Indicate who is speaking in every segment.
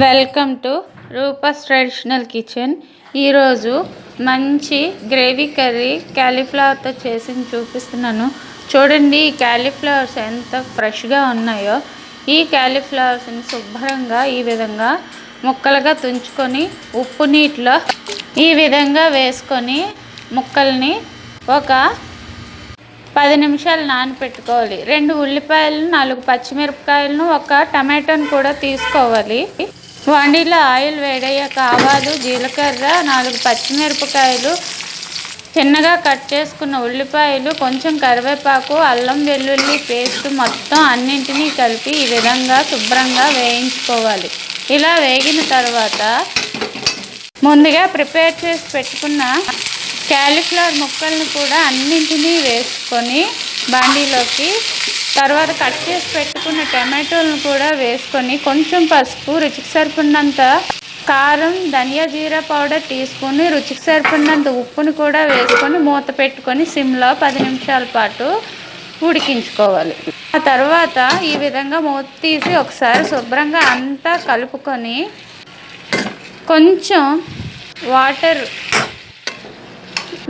Speaker 1: Welcome to Rupa's traditional kitchen ఈరోజు మంచి gravy curry క్యాలీఫ్లవర్తో చేసి చూపిస్తున్నాను. చూడండి ఈ క్యాలీఫ్లవర్స్ ఎంత ఫ్రెష్గా ఉన్నాయో. ఈ క్యాలీఫ్లవర్స్ని శుభ్రంగా ఈ విధంగా ముక్కలుగా తుంచుకొని ఉప్పు నీటిలో ఈ విధంగా వేసుకొని ముక్కల్ని ఒక పది నిమిషాలు నానపెట్టుకోవాలి. రెండు ఉల్లిపాయలను నాలుగు పచ్చిమిరపకాయలను ఒక టమాటోని కూడా తీసుకోవాలి. వండిలో ఆయిల్ వేడయ్యాక ఆవాలు జీలకర్ర నాలుగు పచ్చిమిరపకాయలు చిన్నగా కట్ చేసుకున్న ఉల్లిపాయలు కొంచెం కరివేపాకు అల్లం వెల్లుల్లి పేస్ట్ మొత్తం అన్నింటినీ కలిపి ఈ విధంగా శుభ్రంగా వేయించుకోవాలి. ఇలా వేగిన తర్వాత ముందుగా ప్రిపేర్ చేసి పెట్టుకున్న క్యాలీఫ్లవర్ ముక్కల్ని కూడా అన్నింటినీ వేసుకొని బాండీలోకి. తర్వాత కట్ చేసి పెట్టుకున్న టమాటోలను కూడా వేసుకొని కొంచెం పసుపు రుచికి సరిపడినంత కారం ధనియా జీరా పౌడర్ తీసుకొని రుచికి సరిపడినంత ఉప్పును కూడా వేసుకొని మూత పెట్టుకొని సిమ్లో పది నిమిషాల పాటు ఉడికించుకోవాలి. ఆ తర్వాత ఈ విధంగా మూత తీసి ఒకసారి శుభ్రంగా అంతా కలుపుకొని కొంచెం వాటర్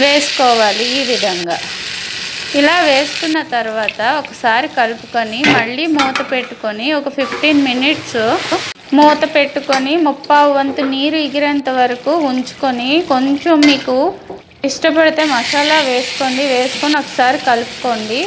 Speaker 1: వేసుకోవాలి ఈ విధంగా. ఇలా వేసుకున్న తర్వాత ఒకసారి కలుపుకొని మళ్ళీ మూత పెట్టుకొని ఒక ఫిఫ్టీన్ మినిట్స్ మూత పెట్టుకొని ముప్పావు వంతు నీరు ఎగిరేంత వరకు ఉంచుకొని కొంచెం మీకు ఇష్టపడితే మసాలా వేసుకోండి. వేసుకొని ఒకసారి కలుపుకోండి.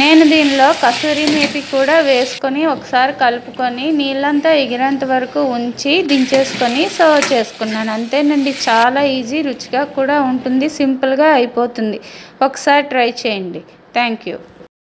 Speaker 1: నేను దీనిలో కసూరి మేపి కూడా వేసుకొని ఒకసారి కలుపుకొని నీళ్ళంతా ఎగిరేంత వరకు ఉంచి దించేసుకొని సర్వ్ చేసుకున్నాను. అంతేనండి చాలా ఈజీ రుచిగా కూడా ఉంటుంది సింపుల్గా అయిపోతుంది. ఒకసారి ట్రై చేయండి. Thank you.